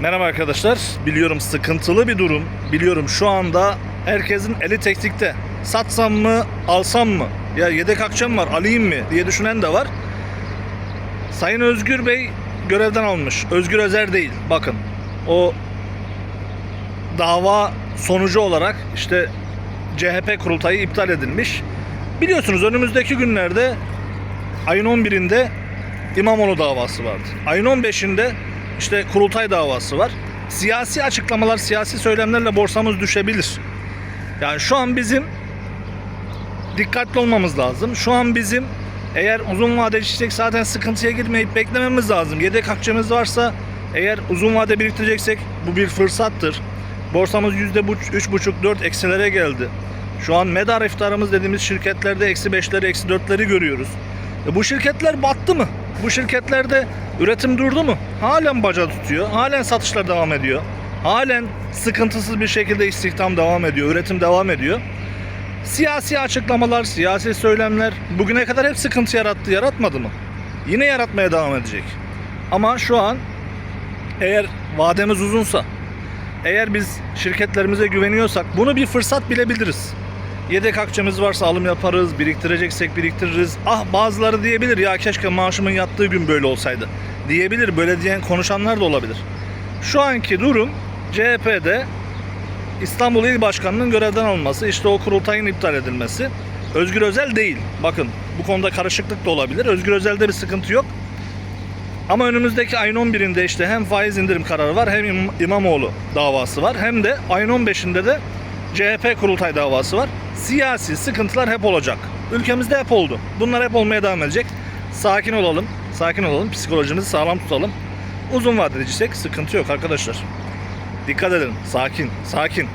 Merhaba arkadaşlar. Biliyorum sıkıntılı bir durum. Biliyorum şu anda herkesin eli teknikte. Satsam mı, alsam mı? Ya yedek akçam var, alayım mı diye düşünen de var. Sayın Özgür Bey görevden almış. Özgür Özer değil. Bakın. O dava sonucu olarak işte CHP kurultayı iptal edilmiş. Biliyorsunuz önümüzdeki günlerde ayın 11'inde İmamoğlu davası vardı. Ayın 15'inde işte kurultay davası var. Siyasi açıklamalar, siyasi söylemlerle borsamız düşebilir. Yani şu an bizim dikkatli olmamız lazım. Şu an bizim eğer uzun vade işleyecek zaten sıkıntıya girmeyip beklememiz lazım. Yedek akçemiz varsa eğer uzun vade biriktireceksek bu bir fırsattır. Borsamız %3,5-4 eksilere geldi. Şu an medar iftarımız dediğimiz şirketlerde eksi 5'leri eksi 4'leri görüyoruz. E bu şirketler battı mı? Bu şirketlerde üretim durdu mu? Halen baca tutuyor. Halen satışlar devam ediyor. Halen sıkıntısız bir şekilde istihdam devam ediyor. Üretim devam ediyor. Siyasi açıklamalar, siyasi söylemler bugüne kadar hep sıkıntı yarattı, yaratmadı mı? Yine yaratmaya devam edecek. Ama şu an eğer vademiz uzunsa, eğer biz şirketlerimize güveniyorsak bunu bir fırsat bilebiliriz. Yedek akçemiz varsa alım yaparız, biriktireceksek biriktiririz. Ah bazıları diyebilir ya keşke maaşımın yattığı gün böyle olsaydı. Diyebilir, böyle diyen konuşanlar da olabilir. Şu anki durum CHP'de İstanbul İl Başkanı'nın görevden alınması, işte o kurultayın iptal edilmesi. Özgür Özel değil. Bakın bu konuda karışıklık da olabilir. Özgür Özel'de bir sıkıntı yok. Ama önümüzdeki ayın 11'inde işte hem faiz indirim kararı var hem İm- İmamoğlu davası var hem de ayın 15'inde de CHP kurultay davası var. Siyasi sıkıntılar hep olacak. Ülkemizde hep oldu. Bunlar hep olmaya devam edecek. Sakin olalım. Sakin olalım. Psikolojimizi sağlam tutalım. Uzun vadeli sıkıntı yok arkadaşlar. Dikkat edin. Sakin. Sakin.